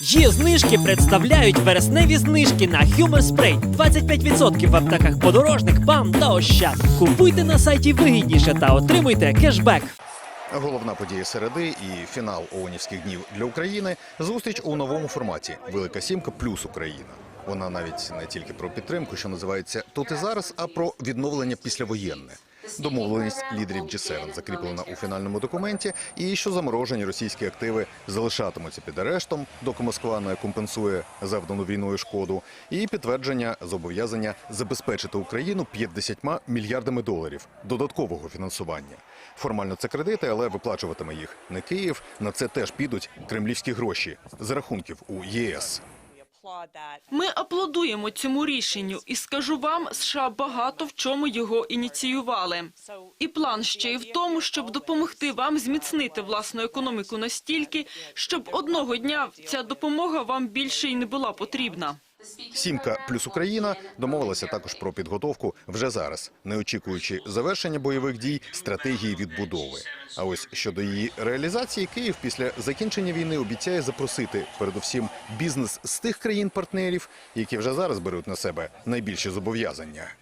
Є знижки представляють вересневі знижки на Humor Spray. 25% в аптеках подорожник, бам та ощад. Купуйте на сайті вигідніше та отримуйте кешбек. Головна подія середи і фінал ООНівських днів для України зустріч у новому форматі Велика Сімка плюс Україна. Вона навіть не тільки про підтримку, що називається тут і зараз, а про відновлення післявоєнне. Домовленість лідерів G7 закріплена у фінальному документі, і що заморожені російські активи залишатимуться під арештом, доки Москва не компенсує завдану війною шкоду, і підтвердження зобов'язання забезпечити Україну 50 мільярдами доларів додаткового фінансування. Формально це кредити, але виплачуватиме їх не Київ. На це теж підуть кремлівські гроші з рахунків у ЄС. Ми аплодуємо цьому рішенню і скажу вам, США багато в чому його ініціювали. І план ще й в тому, щоб допомогти вам зміцнити власну економіку настільки, щоб одного дня ця допомога вам більше й не була потрібна. Сімка плюс Україна домовилася також про підготовку вже зараз, не очікуючи завершення бойових дій стратегії відбудови. А ось щодо її реалізації, Київ після закінчення війни обіцяє запросити передусім бізнес з тих країн-партнерів, які вже зараз беруть на себе найбільші зобов'язання.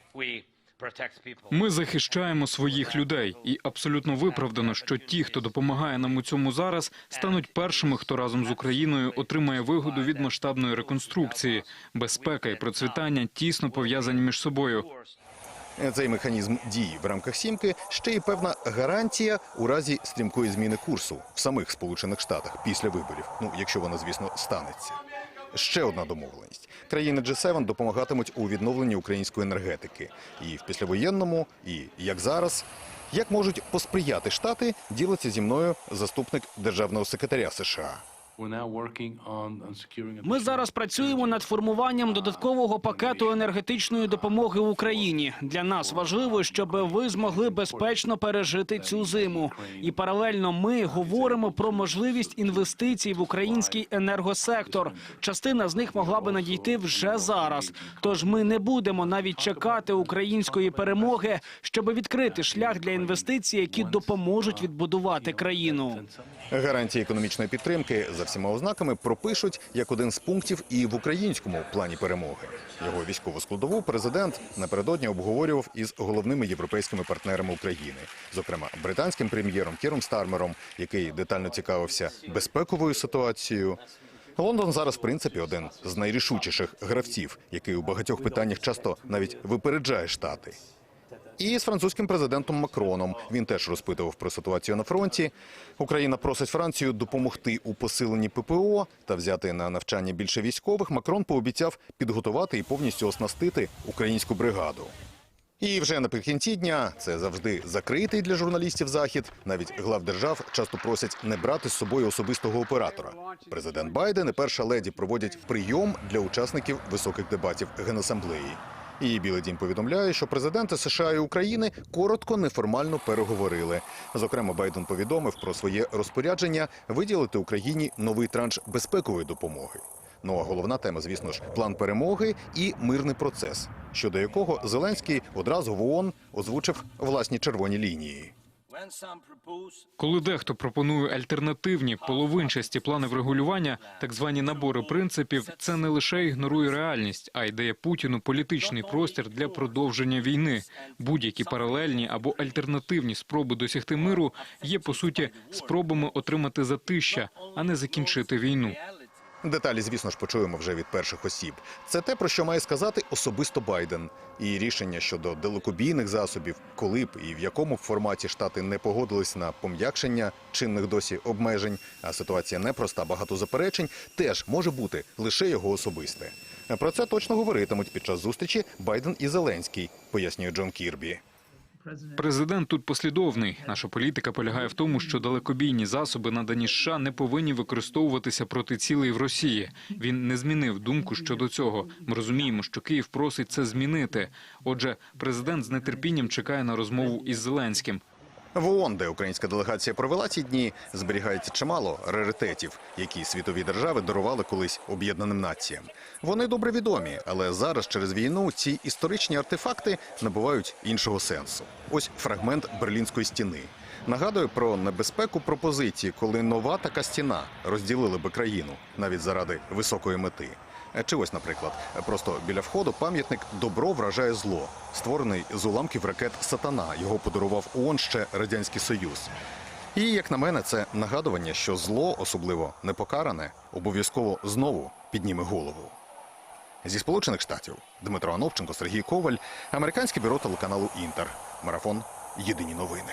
Ми захищаємо своїх людей, і абсолютно виправдано, що ті, хто допомагає нам у цьому зараз, стануть першими, хто разом з Україною отримає вигоду від масштабної реконструкції. Безпека і процвітання тісно пов'язані між собою. Цей механізм дії в рамках сімки ще й певна гарантія у разі стрімкої зміни курсу в самих Сполучених Штатах після виборів. Ну, якщо вона, звісно, станеться. Ще одна домовленість: країни G7 допомагатимуть у відновленні української енергетики і в післявоєнному, і як зараз. Як можуть посприяти штати, ділиться зі мною заступник державного секретаря США. Ми зараз працюємо над формуванням додаткового пакету енергетичної допомоги Україні. Для нас важливо, щоб ви змогли безпечно пережити цю зиму. І паралельно ми говоримо про можливість інвестицій в український енергосектор. Частина з них могла би надійти вже зараз. Тож ми не будемо навіть чекати української перемоги, щоб відкрити шлях для інвестицій, які допоможуть відбудувати країну. Гарантії економічної підтримки за всіма ознаками пропишуть як один з пунктів і в українському плані перемоги. Його військову складову президент напередодні обговорював із головними європейськими партнерами України, зокрема британським прем'єром Кіром Стармером, який детально цікавився безпековою ситуацією. Лондон зараз, в принципі, один з найрішучіших гравців, який у багатьох питаннях часто навіть випереджає штати. І з французьким президентом Макроном він теж розпитував про ситуацію на фронті. Україна просить Францію допомогти у посиленні ППО та взяти на навчання більше військових. Макрон пообіцяв підготувати і повністю оснастити українську бригаду. І вже наприкінці дня це завжди закритий для журналістів захід. Навіть глав держав часто просять не брати з собою особистого оператора. Президент Байден і перша леді проводять прийом для учасників високих дебатів генасамблеї. І Білий Дім повідомляє, що президенти США і України коротко неформально переговорили. Зокрема, Байден повідомив про своє розпорядження виділити Україні новий транш безпекової допомоги. Ну а головна тема, звісно ж, план перемоги і мирний процес, щодо якого Зеленський одразу в ООН озвучив власні червоні лінії. Коли дехто пропонує альтернативні половинчасті плани врегулювання, так звані набори принципів, це не лише ігнорує реальність, а й дає Путіну політичний простір для продовження війни. Будь-які паралельні або альтернативні спроби досягти миру є по суті спробами отримати затища, а не закінчити війну. Деталі, звісно ж, почуємо вже від перших осіб. Це те, про що має сказати особисто Байден. І рішення щодо далекобійних засобів, коли б і в якому форматі штати не погодились на пом'якшення чинних досі обмежень, а ситуація непроста, багато заперечень, теж може бути лише його особисте. Про це точно говоритимуть під час зустрічі Байден і Зеленський, пояснює Джон Кірбі. Президент тут послідовний. Наша політика полягає в тому, що далекобійні засоби, надані США, не повинні використовуватися проти цілей в Росії. Він не змінив думку щодо цього. Ми розуміємо, що Київ просить це змінити. Отже, президент з нетерпінням чекає на розмову із Зеленським. В ООН, де українська делегація провела ці дні, зберігається чимало раритетів, які світові держави дарували колись об'єднаним націям. Вони добре відомі, але зараз через війну ці історичні артефакти набувають іншого сенсу. Ось фрагмент Берлінської стіни. Нагадує про небезпеку пропозиції, коли нова така стіна розділили би країну навіть заради високої мети. Е, Чи ось, наприклад, просто біля входу пам'ятник Добро вражає зло, створений з уламків ракет Сатана. Його подарував ООН ще радянський Союз. І як на мене, це нагадування, що зло, особливо непокаране, обов'язково знову підніме голову. Зі Сполучених Штатів Дмитро Ановченко, Сергій Коваль, американське бюро телеканалу Інтер. Марафон. Єдині новини.